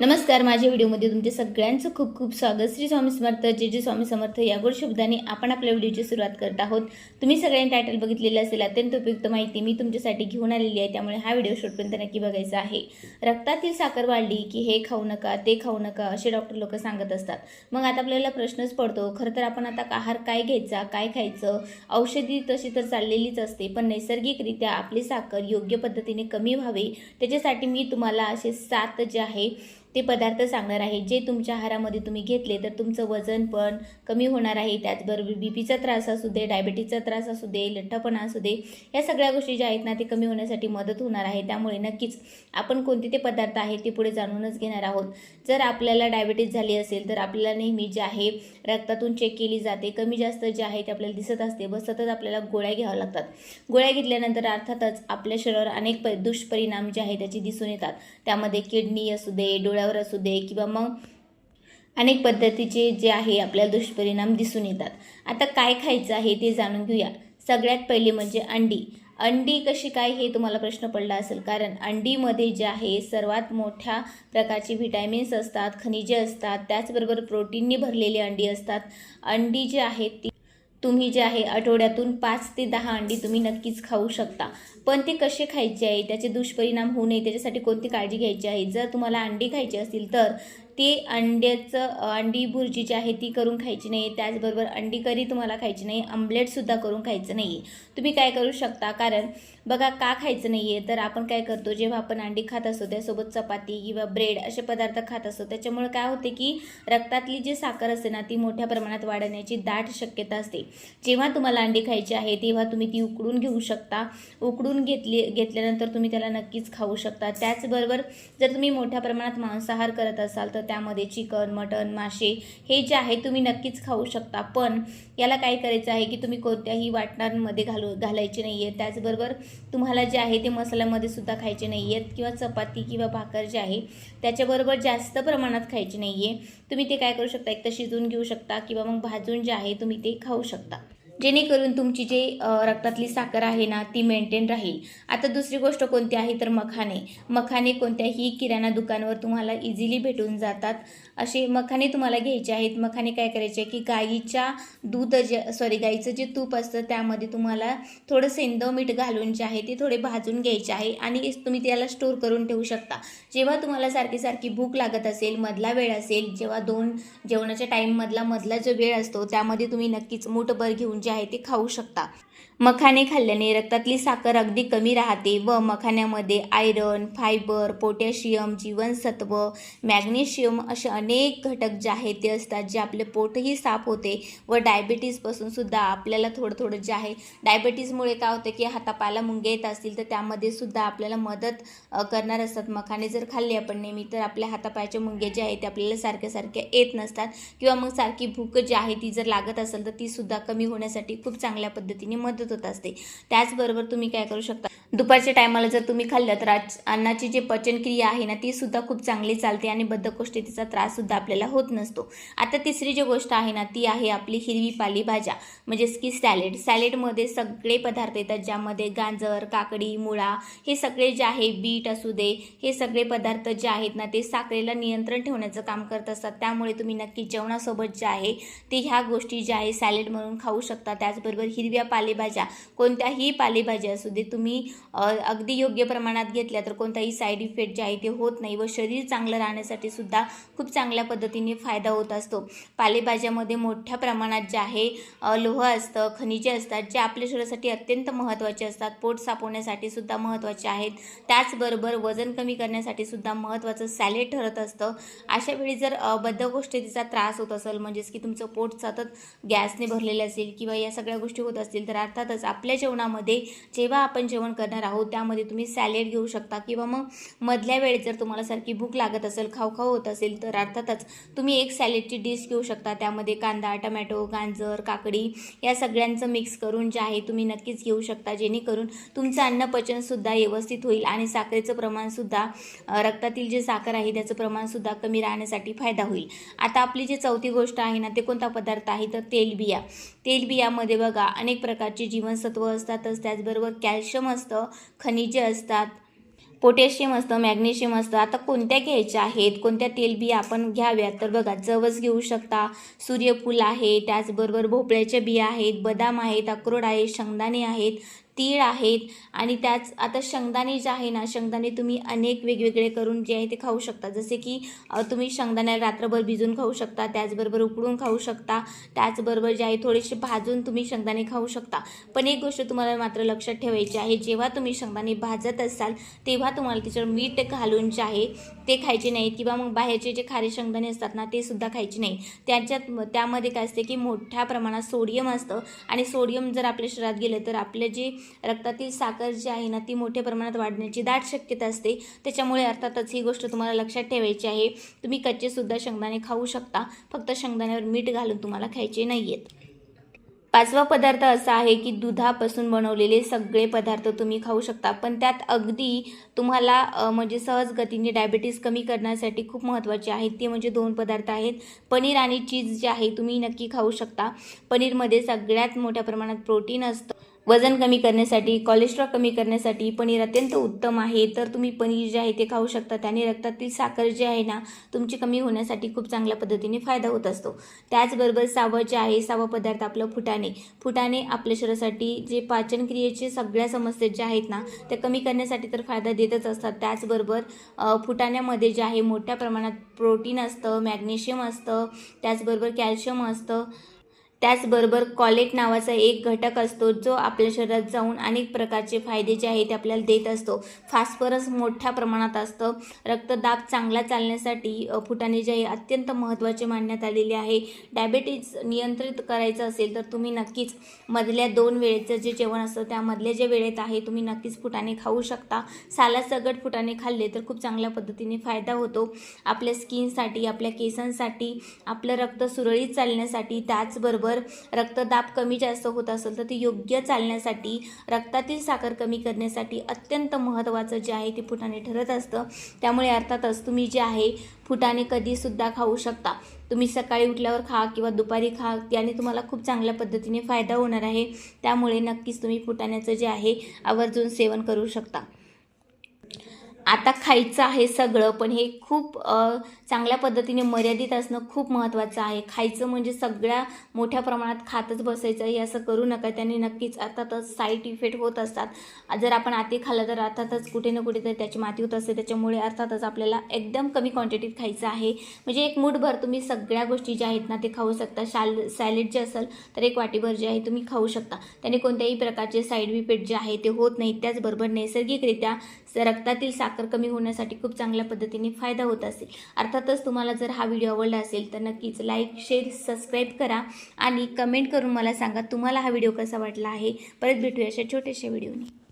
नमस्कार माझ्या व्हिडिओमध्ये तुमचे सगळ्यांचं खूप खूप स्वागत. श्री स्वामी समर्थ जे जे स्वामी समर्थ. या गोड शब्दाने आपण आपल्या व्हिडिओची सुरुवात करत आहोत. तुम्ही सगळ्यांनी टायटल बघितलेलं असेल अत्यंत उपयुक्त माहिती मी तुमच्यासाठी घेऊन आलेली आहे. त्यामुळे हा व्हिडिओ शेवटपर्यंत नक्की बघायचा आहे. रक्तातील साखर वाढली की हे खाऊ नका ते खाऊ नका असे डॉक्टर लोक सांगत असतात. मग आता आपल्याला प्रश्नच पडतो खरं तर आपण आता आहार काय घ्यायचा काय खायचं? औषधी तशी तर चाललेलीच असते पण नैसर्गिकरित्या आपली साखर योग्य पद्धतीने कमी व्हावी त्याच्यासाठी मी तुम्हाला असे सात जे आहे ते पदार्थ सांगणार आहे. जे तुमच्या आहारामध्ये तुम्ही घेतले तर तुमचं वजन पण कमी होणार आहे. त्याचबरोबर बी पीचा त्रास असू दे डायबिटीजचा त्रास असू दे लठ्ठपणा असू दे या सगळ्या गोष्टी ज्या आहेत ना ते कमी होण्यासाठी मदत होणार आहे. त्यामुळे नक्कीच आपण कोणते ते पदार्थ आहेत ते पुढे जाणूनच घेणार आहोत. जर आपल्याला डायबिटीज झाली असेल तर आपल्याला नेहमी जे आहे रक्तातून चेक केली जाते. कमी जास्त जे आहे ते आपल्याला दिसत असते व सतत आपल्याला गोळ्या घ्याव्या लागतात. गोळ्या घेतल्यानंतर अर्थातच आपल्या शरीरावर अनेक प दुष्परिणाम जे आहे त्याचे दिसून येतात. त्यामध्ये किडनी असू दे डोळ्यावर असू दे किंवा मग अनेक पद्धतीचे जे आहे आपल्याला दुष्परिणाम दिसून येतात. आता काय खायचं आहे ते जाणून घेऊया. सगळ्यात पहिले म्हणजे अंडी. अंडी कशी काय हे तुम्हाला प्रश्न पडला असेल. कारण अंडीमध्ये जे आहे सर्वात मोठ्या प्रकारचे व्हिटॅमिन्स असतात खनिजे असतात त्याचबरोबर प्रोटीननी भरलेली अंडी असतात. अंडी जी आहेत ती तुम्ही जे आहे आठवड्यातून पाच ते दहा अंडी तुम्ही नक्कीच खाऊ शकता. पण ते कसे खायचे आहे त्याचे दुष्परिणाम होऊ नये त्याच्यासाठी कोणती काळजी घ्यायची आहे? जर तुम्हाला अंडी खायची असतील तर ते अंड्याचं अंडी भुर्जी जी आहे ती करून खायची नाही त्याचबरोबर अंडी करी तुम्हाला खायची नाही आमलेटसुद्धा करून खायचं नाही तुम्ही काय करू शकता? कारण बघा का खायचं नाही आहे तर आपण काय करतो जेव्हा आपण अंडी खात असतो त्यासोबत चपाती किंवा ब्रेड असे पदार्थ खात असतो. त्याच्यामुळे काय होते की रक्तातली जी साखर असते ना ती मोठ्या प्रमाणात वाढण्याची दाट शक्यता असते. जेव्हा तुम्हाला अंडी खायची आहे तेव्हा तुम्ही ती उकडून घेऊ शकता. उकडून घेतली घेतल्यानंतर तुम्ही त्याला नक्कीच खाऊ शकता. त्याचबरोबर जर तुम्ही मोठ्या प्रमाणात मांसाहार करत असाल तर त्यामध्ये चिकन मटन मासे हे जे आहे तुम्ही नक्कीच खाऊ शकता. पण याला काय करायचं आहे की तुम्ही कोणत्याही वाटणांमध्ये घालू घालायचे नाही आहे त्याचबरोबर तुम्हाला जे आहे ते मसाल्यामध्ये सुद्धा खायचे नाही आहेत किंवा चपाती किंवा भाकर जे आहे त्याच्याबरोबर जास्त प्रमाणात खायची नाही आहे तुम्ही ते काय करू शकता? एक तर शिजवून घेऊ शकता किंवा मग भाजून जे आहे तुम्ही ते खाऊ शकता. जेणेकरून तुमची जे रक्तातली साखर आहे ना ती मेंटेन राहील. आता दुसरी गोष्ट कोणती आहे तर मखाने. मखाने कोणत्याही किराणा दुकानावर तुम्हाला इझिली भेटून जातात. असे मखाने तुम्हाला घ्यायचे आहेत. मखाने काय करायचे की गाईच्या दूध जे सॉरी गाईचं जे तूप असतं त्यामध्ये तुम्हाला थोडं सेंदव मीठ घालून जे आहे ते थोडे भाजून घ्यायचे आहे आणि तुम्ही त्याला स्टोर करून ठेवू शकता. जेव्हा तुम्हाला सारखी सारखी भूक लागत असेल मधला वेळ असेल जेव्हा दोन जेवणाच्या टाईममधला मधला जो वेळ असतो त्यामध्ये तुम्ही नक्कीच मूठभर घेऊन जे आहे ते खाऊ शकता. मखाने खाल्ल्याने रक्तातली साखर अगदी कमी राहते व मखाण्यामध्ये आयरन फायबर पोटॅशियम जीवनसत्व मॅग्नेशियम असे अनेक घटक जे आहेत ते असतात जे आपले पोटही साफ होते व डायबिटीजपासून सुद्धा आपल्याला थोडं थोडं जे आहे डायबिटीजमुळे काय होतं की हातापायला मुंगे येत असतील तर त्यामध्ये सुद्धा आपल्याला मदत करणार असतात. मखाने जर खाल्ले आपण नेहमी तर आपल्या हातापायाचे मुंगे जे आहेत ते आपल्याला सारख्या सारख्या येत नसतात किंवा मग सारखी भूक जी आहे ती जर लागत असेल तर ती सुद्धा कमी होण्यासाठी खूप चांगल्या पद्धतीने मदत होत असते. त्याचबरोबर तुम्ही काय करू शकता? दुपारच्या टायमाला जर तुम्ही खाल्लं तर आज अन्नाची जी पचनक्रिया आहे ना ती सुद्धा खूप चांगली चालते आणि बद्धकोष्ठतेचा त्राससुद्धा आपल्याला होत नसतो. आता तिसरी जी गोष्ट आहे ना ती आहे आपली हिरवी पालेभाज्या म्हणजेच की सॅलेड सॅलेडमध्ये सगळे पदार्थ येतात ज्यामध्ये गाजर काकडी मुळा हे सगळे जे आहे बीट असू दे हे सगळे पदार्थ जे आहेत ना ते साखरेला नियंत्रण ठेवण्याचं काम करत असतात. त्यामुळे तुम्ही नक्की जेवणासोबत जे आहे ते ह्या गोष्टी ज्या आहे सॅलेड म्हणून खाऊ शकता. त्याचबरोबर हिरव्या पालेभाज्या कोणत्याही पालेभाज्या असू दे तुम्ही अगदी योग्य प्रमाणात घेतल्या तर कोणताही साईड इफेक्ट जे आहे ते होत नाही व शरीर चांगलं राहण्यासाठी सुद्धा खूप चांगल्या पद्धतीने फायदा होत असतो. पालेभाज्यामध्ये मोठ्या प्रमाणात जे आहे लोह असतं खनिजे असतात जे आपल्या शरीरासाठी अत्यंत महत्त्वाचे असतात. पोट सापवण्यासाठी सुद्धा महत्त्वाचे आहेत. त्याचबरोबर वजन कमी करण्यासाठी सुद्धा महत्त्वाचं सॅलेड ठरत असतं. अशा वेळी जर अ, बद्धकोष्ठतेचा त्रास होत असेल म्हणजेच की तुमचं पोट सतत गॅसने भरलेलं असेल किंवा या सगळ्या गोष्टी होत असतील तर अर्थातच आपल्या जेवणामध्ये जेव्हा आपण जेवण कर करणार आहोत त्यामध्ये तुम्ही सॅलेड घेऊ शकता किंवा मग मधल्या वेळेत जर तुम्हाला सारखी भूक लागत असेल खाऊ खाऊ होत असेल तर अर्थातच तुम्ही एक सॅलेडची डिश घेऊ शकता. त्यामध्ये कांदा टमॅटो गाजर काकडी या सगळ्यांचं मिक्स करून जे आहे तुम्ही नक्कीच घेऊ शकता. जेणेकरून तुमचं अन्नपचनसुद्धा व्यवस्थित होईल आणि साखरेचं प्रमाणसुद्धा रक्तातील जे साखर आहे त्याचं प्रमाणसुद्धा कमी राहण्यासाठी फायदा होईल. आता आपली जी चौथी गोष्ट आहे ना ते कोणता पदार्थ आहे? तर तेलबिया. तेलबियामध्ये बघा अनेक प्रकारची जीवनसत्व असतातच त्याचबरोबर कॅल्शियम असतं खनिजे असतात पोटॅशियम असतं मॅग्नेशियम असतं. आता कोणत्या घ्यायच्या आहेत? कोणत्या तेलबिया आपण घ्याव्यात? तर बघा जवस घेऊ शकता सूर्यफूल आहे त्याचबरोबर भोपळ्याच्या बिया आहेत बदाम आहेत अक्रोड आहे शेंगदाणे आहेत तीळ आहेत आणि त्याच आता शेंगदाणे जे आहे ना शेंगदाणे तुम्ही अनेक वेगवेगळे करून जे आहे ते खाऊ शकता. जसे की तुम्ही शेंगदाणे रात्रभर भिजून खाऊ शकता त्याचबरोबर उकडून खाऊ शकता त्याचबरोबर जे आहे थोडेसे भाजून तुम्ही शेंगदाणे खाऊ शकता. पण एक गोष्ट तुम्हाला मात्र लक्षात ठेवायची आहे जेव्हा तुम्ही शेंगदाणे भाजत असाल तेव्हा तुम्हाला त्याच्यावर मीठ घालून जे आहे ते खायचे नाही किंवा मग बाहेरचे जे खारे शेंगदाणे असतात ना ते सुद्धा खायचे नाही त्याच्यात त्यामध्ये काय असते की मोठ्या प्रमाणात सोडियम असतं आणि सोडियम जर आपल्या शरीरात गेलं तर आपलं जे रक्तातील साखर जी आहे ना ती मोठ्या प्रमाणात वाढण्याची दाट शक्यता असते. त्याच्यामुळे अर्थातच ही गोष्ट तुम्हाला लक्षात ठेवायची आहे. तुम्ही कच्चेसुद्धा शेंगदाणे खाऊ शकता. फक्त शेंगदाण्यावर मीठ घालून तुम्हाला खायचे नाही आहेत पाचवा पदार्थ असा आहे की दुधापासून बनवलेले सगळे पदार्थ तुम्ही खाऊ शकता. पण त्यात अगदी तुम्हाला म्हणजे सहज गतीने डायबिटीस कमी करण्यासाठी खूप महत्त्वाचे आहेत. ते म्हणजे दोन पदार्थ आहेत. पनीर आणि चीज जे आहे तुम्ही नक्की खाऊ शकता. पनीरमध्ये सगळ्यात मोठ्या प्रमाणात प्रोटीन असतं. वजन कमी करण्यासाठी कोलेस्ट्रॉल कमी करण्यासाठी पनीर अत्यंत उत्तम आहे. तर तुम्ही पनीर जे आहे ते खाऊ शकता. त्याने रक्तातील साखर जी आहे ना तुमची कमी होण्यासाठी खूप चांगल्या पद्धतीने फायदा होत असतो. त्याचबरोबर सावं जे आहे सावं पदार्थ आपलं फुटाणे. फुटाणे आपल्या शरीरासाठी जे पाचनक्रियेचे सगळ्या समस्या ज्या आहेत ना त्या कमी करण्यासाठी तर फायदा देतच असतात. त्याचबरोबर फुटाण्यामध्ये जे आहे मोठ्या प्रमाणात प्रोटीन असतं मॅग्नेशियम असतं त्याचबरोबर कॅल्शियम असतं. त्याचबरोबर कॉलेट नावाचा एक घटक असतो जो आपल्या शरीरात जाऊन अनेक प्रकारचे फायदे जे आहेत ते आपल्याला देत असतो. फास्फरस मोठ्या प्रमाणात असतं. रक्तदाब चांगला चालण्यासाठी फुटाणे जे आहे अत्यंत महत्त्वाचे मानण्यात आलेले आहे. डायबेटीज नियंत्रित करायचं असेल तर तुम्ही नक्कीच मधल्या दोन वेळेचं जे जेवण असतं त्यामधल्या जे वेळेत आहे तुम्ही नक्कीच फुटाणे खाऊ शकता. सालासगट फुटाणे खाल्ले तर खूप चांगल्या पद्धतीने फायदा होतो. आपल्या स्किनसाठी आपल्या केसांसाठी आपलं रक्त सुरळीत चालण्यासाठी त्याचबरोबर जर रक्तदाब कमी जास्त होत असेल तर ते योग्य चालण्यासाठी रक्तातील साखर कमी करण्यासाठी अत्यंत महत्त्वाचं जे आहे ते फुटाणे ठरत असतं. त्यामुळे अर्थातच तुम्ही जे आहे फुटाणे कधीसुद्धा खाऊ शकता. तुम्ही सकाळी उठल्यावर खा किंवा दुपारी खा याने तुम्हाला खूप चांगल्या पद्धतीने फायदा होणार आहे. त्यामुळे नक्कीच तुम्ही फुटाण्याचं जे आहे आवर्जून सेवन करू शकता. आता खायचं आहे सगळं पण हे खूप चांगल्या पद्धतीने मर्यादित असणं खूप महत्त्वाचं आहे. खायचं म्हणजे सगळ्या मोठ्या प्रमाणात खातच बसायचं हे असं करू नका. त्याने नक्कीच अर्थातच साईड इफेक्ट होत असतात. जर आपण आती खाल्लं तर अर्थातच कुठे ना कुठे तरी त्याची माती होत असते. त्याच्यामुळे अर्थातच आपल्याला एकदम कमी क्वांटिटीत खायचं आहे. म्हणजे एक मूठभर तुम्ही सगळ्या गोष्टी ज्या आहेत ना ते खाऊ शकता. शाल सॅलेड जे असेल तर एक वाटीभर जे आहे तुम्ही खाऊ शकता. त्याने कोणत्याही प्रकारचे साईड इफेक्ट जे आहे ते होत नाही. त्याचबरोबर नैसर्गिकरित्या स- रक्तातील साखर कमी होण्यासाठी खूप चांगल्या पद्धतीने फायदा होत असेल. अर्थातच तुम्हाला जर हा व्हिडिओ आवडला असेल तर नक्कीच लाईक शेअर सबस्क्राईब करा आणि कमेंट करून मला सांगा तुम्हाला हा व्हिडिओ कसा वाटला आहे. परत भेटूया अशा छोट्याशा व्हिडिओने.